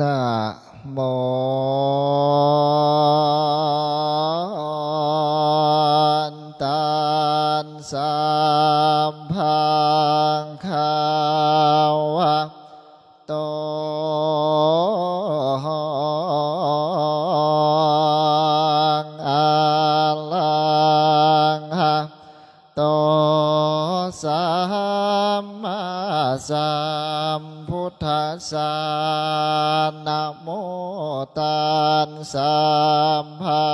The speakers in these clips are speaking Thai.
นะโมตันสัมพังคาวะโตอะลังหะโตสัมมาสัม พุทธัสสะนะโมตัสสัมพั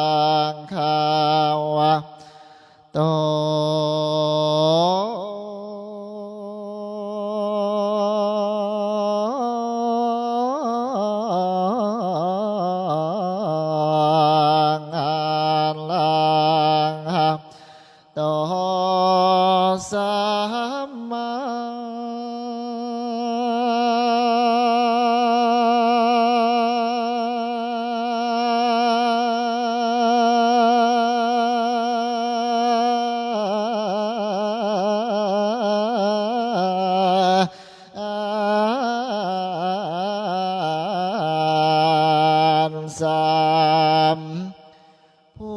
งคาวะโต สัมพุ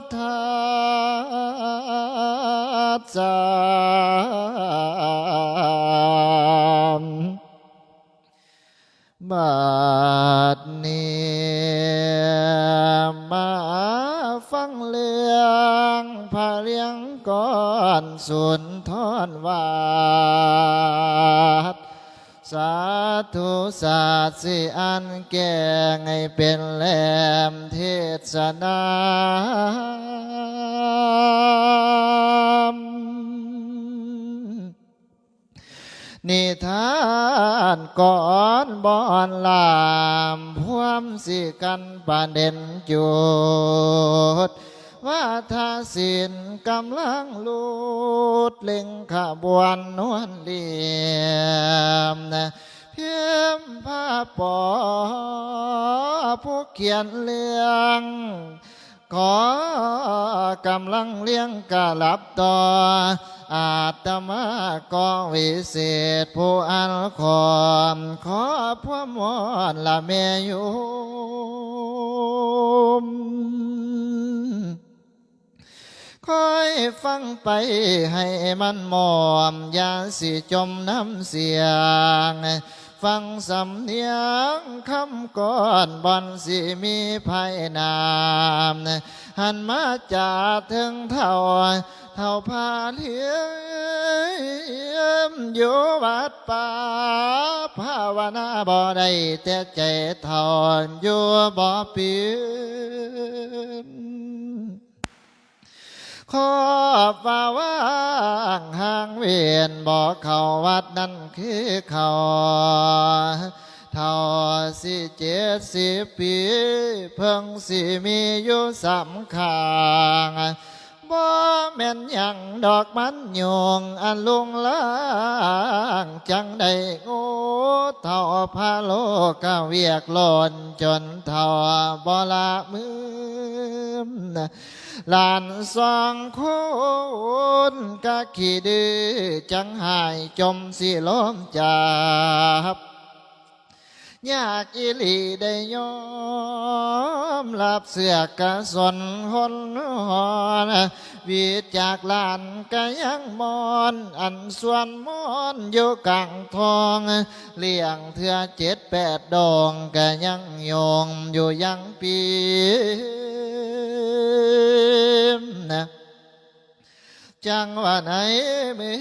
ทธัสสะบัด สุนทรวาดสาธุศาสตร์สิอันแก่งให้เป็นแหลมเทศนานิทานก่อนบอนลามพวมสิกันประเด็นจุด ว่าทาสินกำลังลูดเล็งขบวนนวลเลียมนะเพียมผ้าปอผู้เขียนเรื่องขอกำลังเลี้ยงกะลับต่อ อาตมาก็วิเศษผู้อันขอมขอพระมอนละเมโยม คอยฟังไปให้มันหมอมอย่าสิจมน้ำเสียง ฟังสำเนียงคำก่อนบอนสิมีภัยนามหันมาจากถึงเท่า เท่าพาเทียมอยู่วัดป่าภาวนาบ่ได้แต่ใจทอนอยู่บ่เปลี่ยน ขอบฟ้าว่างห่างเวียนบอกเขาวัดนั่นคือเขาเท่าสิเจ็ดสิบปี เพิ่งสิมีอยู่สำคัญ บ่แม่นหยังดอกมันโยงอันลุงลางจังได้โง่เท่าพาโลกเวียกหล่นจนเท่าบ่ละมือหลานสองคนกะขี้ดื้อจังหายจมสิล้มจับ ยากอีหลีได้ยอมรับเสือกกะสนหนหอนวีจากลานกะยังมอน อันส่วนมอนอยู่กลางทองเลี้ยงเถื่อเจ็ดแปดดองกะยังโยงอยู่ยังปีนะจังว่าไหนเมื่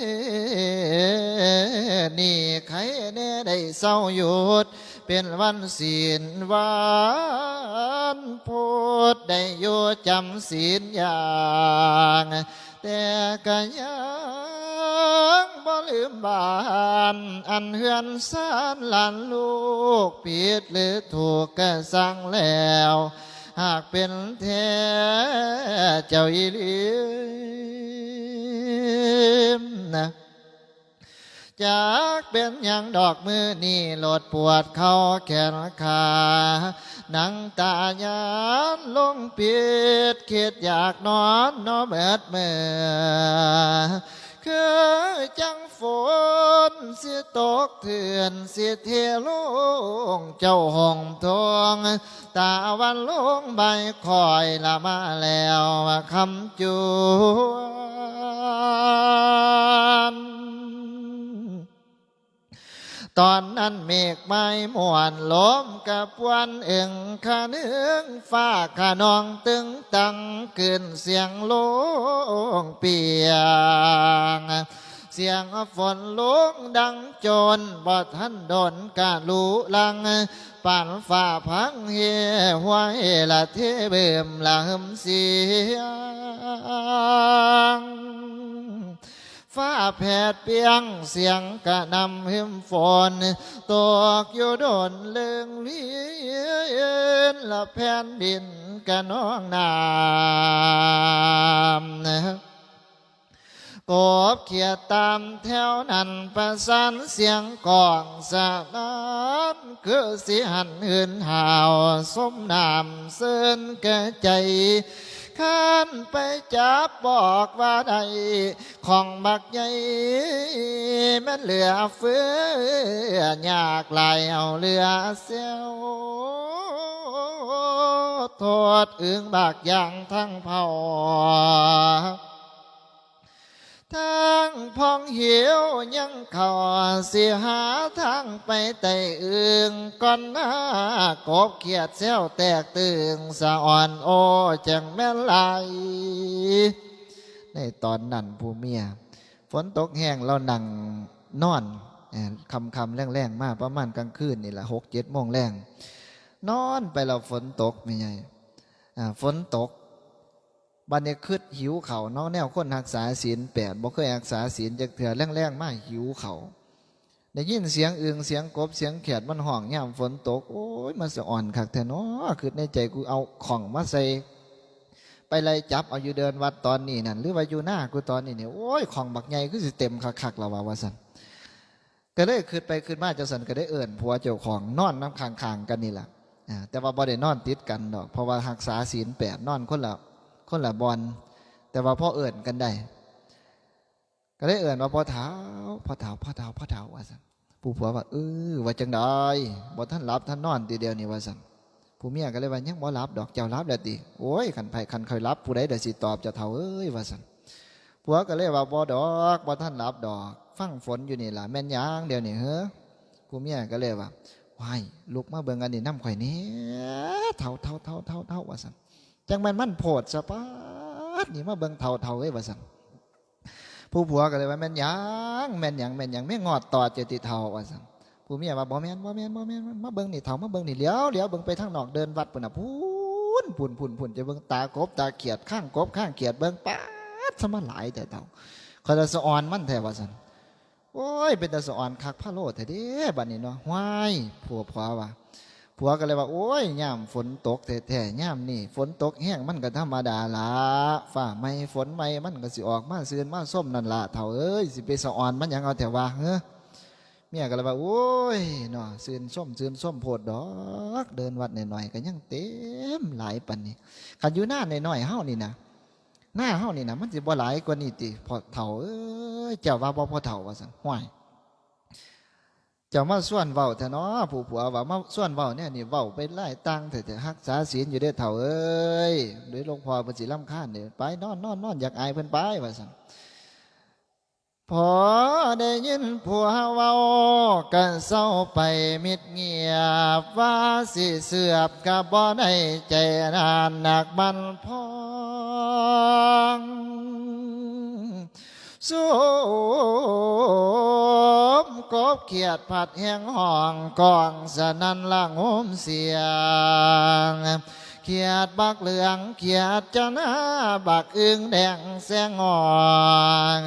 อนี่ใครแน่ได้เศร้าหยุด เป็นวันศีลวันพุธได้อยู่จำศีลอย่างแต่ก็ยังบ่ลืมบานอันเฮือนสานหลานลูกผิดหรือถูกก็สั่งแล้ว หากเป็นแท้เจ้าอีลีมนะ จากเป็นอย่างดอกมือนี่โหลดปวดเข้าแขนขาหนังตายานลงปิดคิดอยากนอนนอนเบิดเมื่อคือจังฝนเสียตกเถื่อนเสียเทลุงเจ้าห้องทองตาวันลงใบคอยละมาแล้วคำจู ตอนนั้นเมฆไม่มวนลมกับวันเอึงขาเนืองฟ้าขานองตึงตังขึ้นเสียงโลงเปียง เสียงฝนลุกดังโจนบ่ทันโดนกาลูลังป่านฝ่าพังเฮหวยละเทเบิ่มละหึมเสียง ฟ้าแผดเปียงเสียงกะนำหิมฝนตกอยู่โดนเลืองเลียนละแผ่นดินกะน้องน้ำกบเขียตามแถวนั้นประสานเสียงกองสะนานคือสิหันหืนหาวสมนามเซินแก่ใจ ข้ามไปจับบอกว่าใดของบักใหญ่แมันเหลือเฟือยากไหลเอาเหลือเสียวโทษอึงบากอย่างทั้งเผา ทั้งพองเหี่ยวยังเขาเสียหาทางไปไต่อึงก่อนหน้ากบเขียดเซวแตกตึงสะอ่อนโอจังแม่นไหลในตอนนั้นผู้เมีย ฝนตกแห้งเรานั่งนอนเอ่อคำคำๆแรงๆมากประมาณกลางคืนนี่แหละหกเจ็ดโมงแรงนอนไปเราฝนตกไม่ใช่ฝนตก บันนี้คืดหิวเขาวเนาะแนวคนรักษาศีลแปดบ่เคยรักษาศีลจากเถื่อแรงๆมาหิวเขาได้ยินเสียงอึงเสียงกบเสียงแขดมันห้องย่ำฝนตก โอ้ยมันสะอ่อนคักแท้เนาะคือในใจกูเอาของมาใส่ไปไล่จับเอาอยู่เดินวัดตอนนี้นั่นหรือว่าอยู่หน้ากูตอนนี้เนี่ยโอ้ยของบักใหญ่คือสิเต็มคักๆแล้วว่าวาสันก็เลยขึ้นไปขึ้นมาเจ้าสันก็ได้เอิ่นผัวเจ้าของนอนน้ำคางๆกันนี่แหละแต่ว่าบ่ได้นอนติดกันดอกเพราะว่ารักษาศีลแปดนอนคนละ คนละบอลแต่ว่าพ่อเอิ่นกันได้ ก็ได้เอิ่นว่าพ่อเท้าพ่อเท้าพ่อเท้าพ่อเท้าว่าสันผู้ผัวว่าเออว่าจังได้บ่ท่านรับท่านนอนทีเดียวนี่ว่าสันผู้เมียก็เลยว่ายังบ่รับดอกเจ้ารับแล้วติโอ้ยขันไผ่ขันเคยรับผู้ใดเดี๋ยวสิตอบจะเท่าเอ้ยว่าสันผัวก็เลยว่าบ่ดอกบ่ท่านรับดอกฟังฝนอยู่นี่ล่ะแม่นยางเดียวนี้เฮ้อผู้เมียก็เลยว่าวายลุกมาเบิ่งอันนี้น้ำข่อยนี่เท่าเท่าเท่าเท่าเท่าว่าสัน จังม่นมันโพดสะปาดนี่มาเบิ่งเท่าเท่าเอ้ยว่าสันผู้ผัวก็เลยว่าแม่นหยังแม่นหยังแม่นหยังไม่งอดต่อเจติเท่าว่าสันผู้เมียว่าบ่แม่นบ่แม่นบ่แม่นมาเบิ่งนี่เฒ่ามาเบิ่งนี่เลี้ยวเลี้ยวเบิ่งไปทางนอกเดินวัดปุ่นน่ะพูนปุ่นปุ่นปุ่นจะเบิ่งตากบตาเขียดข้างกบข้างเขียดเบิ่งป๊าดสมาหลายแต่เฒ่าคอยจะสะออนมันแท้ว่าซั่นโอ้ยเป็นแต่สะออนคักพะโลดแท้เด้บัดนี้เนาะว้ายผัวผัวว่า ผัวก็เลยว่า โอ้ยยามฝนตกแท้ๆยามนี่ ฝนตกแห้งมันก็ธรรมดาละฟ้าไม่ฝนไม่มันก็สิออกมาซื่นมาส้มนั่นละเฒ่าเอ้ยสิไปสะออนมันยังเอาแต่ว่าเฮ้อเมียก็เลยว่า โอ้ยเนาะซืนส้มซืนส้มโพดดอก เดินวัดหน่อยๆก็ยังเต็มหลายปันนี่ขันอยู่หน้าหน่อยๆเฮานี่นะหน้าเฮานี่นะมันสิบ่หลายกว่านี้ติพอเฒ่าเอ้ยเจ้าว่าบ่พอเฒ่าว่าซั่นห้วย จ้ามาส่วนเว้าแท้เนาะผู้ผัวว่ามาส่วนเว้าเนี่ยนี่เว้าไปไล่ตังแต่แต่รักษาศีลอยู่เด้เฒ่าเอ้ยโดยหลวงพ่อเพิ่นสิรำคาญเด้อไปนอนนอนนอนอยากอายเพิ่นไปว่าซั่นพอได้ยินผัวเว้ากันเศร้าไปมิดเงียบว่าสิเสือบกับบ่ได้ใจนานหนักบันพองสูม กบเขียดผัดแห้งห้องกองสนันล่างโหมเสียงเขียดบักเหลืองเขียดจะนาบักอึงแดงแสงอ่อง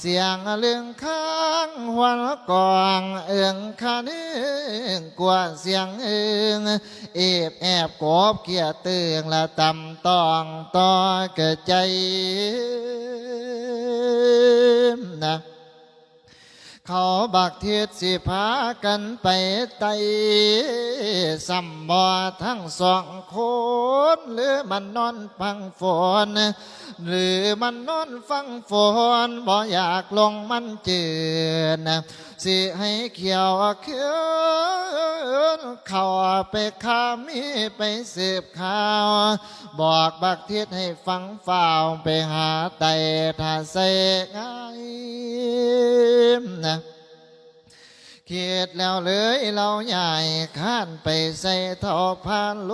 เสียงเลื่องข้างหัวละกองเอื้องขานึงกว่าเสียงอึงเอบแอบกบเขียดเตึงละตำตองต่อเกิดใจนะ เขาบักเทียสิพากันไปไต่สัมบอทั้งสองคนหรือมันนอนฟังฝนหรือมันนอนฟังฝนบ่อยากลงมันเจืนสิให้เขียวเขียว เขาไปข้ามีไปสืบข่าว บอกบักเทียให้ฟังฝ่าวไปหาไต่ถ้าเสง่ายนะคิดแล้วเลยเราใหญ่ข้านไปใส่ทอพานล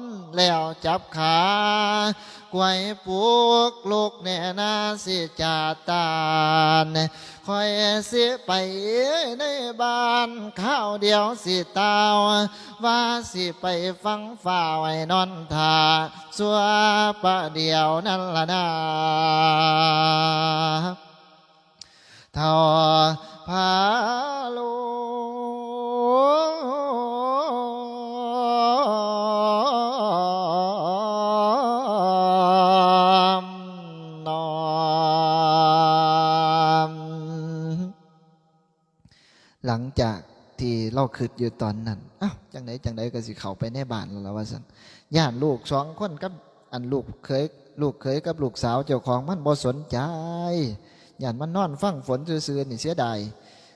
มแล้วจับขา กวยปลูกลูกเนี่ยนาสิจาตานคอยสิไปในบ้านข้าวเดียวสิตาวว่าสิไปฟังฝ่าไว้นอนทาสัวประเดียวนั่นละนาทอพาโล ลังจากที่เราคืดอยู่ตอนนั้นอ้าวจังไหนจังไหนก็สิเขาไปในบ้านแล้วละว่าสันย่านลูกสองคนกับอันลูกเคยลูกเคยกับลูกสาวเจ้าของมันบ่สนใจย่านมันนอนฟังฝนซื่อๆนี่เสียดาย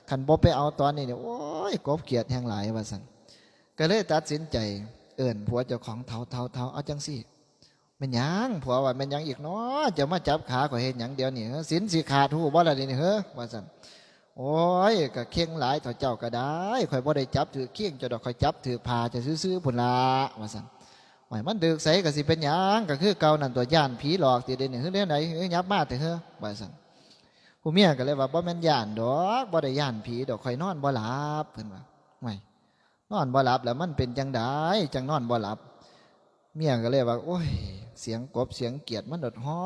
ขันบ่ไปเอาตอนนี้เนี่ยโอ้ยกบเกียดแห่งหลายว่าสันก็เลยตัดสินใจเอิ่นผัวเจ้าของเทาเทาเทาเอาจังสิแมันยังผัวว่ามันยังอีกเนาะจะมาจับขาข่อยเห็นหยังเดียวนี่เฮ้อสินสิขาดหูบ่ละนี่เฮ้อว่าสัน โอ้ยก็เคียงหลายเถาเจ้าก็ได้ข่อยบ่ได้จับถือเคียงจ้าดอกข่อยจับถือพาจะซื้อๆพุ่นละว่าสันหอยมันดึกใสก็สิเป็นหยังก็คือเก่านั่นตัวย่านผีหลอกตีเดนนี่เฮ้ยเรื่องไหนเฮ้ยยับมาแต่เฮ้อว่าสันผู้เมียก็เลยว่าบ่แม่นย่านดอกบ่ได้ย่านผีดอกข่อยนอนบ่หลับเพิ่นว่าไม่นอนบ่หลับแล้วมันเป็นจังไดจังนอนบ่หลับ เมียก็เลยว่า โอ้ย เสียงกบเสียงเกียดมันดดห้อ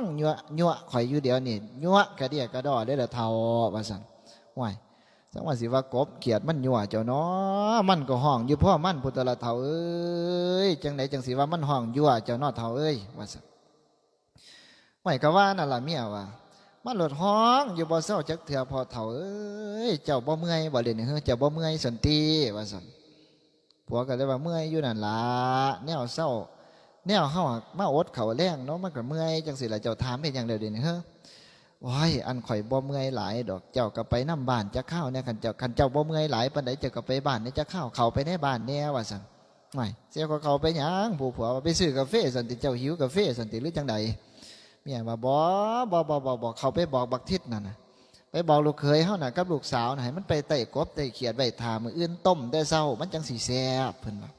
งยั่วยั่วข่อยอยู่เดียวนี่ยั่วกระเดียกระดอได้ละเท่าว่าซั่นห่วยจังว่าสิว่ากบเกียดมันยั่วเจ้าเนาะมันก็ห้องอยู่พ่อมันพุทธละเท่าเอ้ยจังไดจังสิว่ามันห้องยั่วเจ้าเนาะเท่าเอ้ยว่าซั่นห่วยก็ว่านั่นละเมียว่ามันหลดห้องอยู่บ่เศร้าจักเถื่อพอเถ่าเอ้ยเจ้าบ่เมื่อยบ่เล่นเฮ้อเจ้าบ่เมื่อยสันติว่าซั่นผัวก็เลยว่าเมื่อยอยู่นั่นละแนวเศร้า แนวเฮามาอดเขาแรงเนาะมันก็เมื่อยจังสิล่ะเจ้าถามเป็นหยังเดียวเดี๋ยวนี้เฮ้อว้ายอันข่อยบ่เมื่อยหลายดอกเจ้าก็ไปนํบ้านจะข้าวเนี่ยคันเจ้าคันเจ้าบ่เมื่อยหลายปานใดเจ้าก็ไปบ้านเนี่ยจะข้าวเขาไปในบ้านแน่ว่าซั่นไม่เสียก็เขาไปหยังผู้ผัวไปซื้อกาแฟสันติเจ้าหิวกาแฟสันติหรือจังใดเมียว่าบอบอบอบอบอเขาไปบอกบักทิศนั่นนะไปบอกลูกเคยเฮาน่ะกับลูกสาวน่ะให้มันไปไต่กบไต่เขียดไว้ทามืออื่นต้มได้เศร้ามันจังสีแซ่บเพิ่นว่า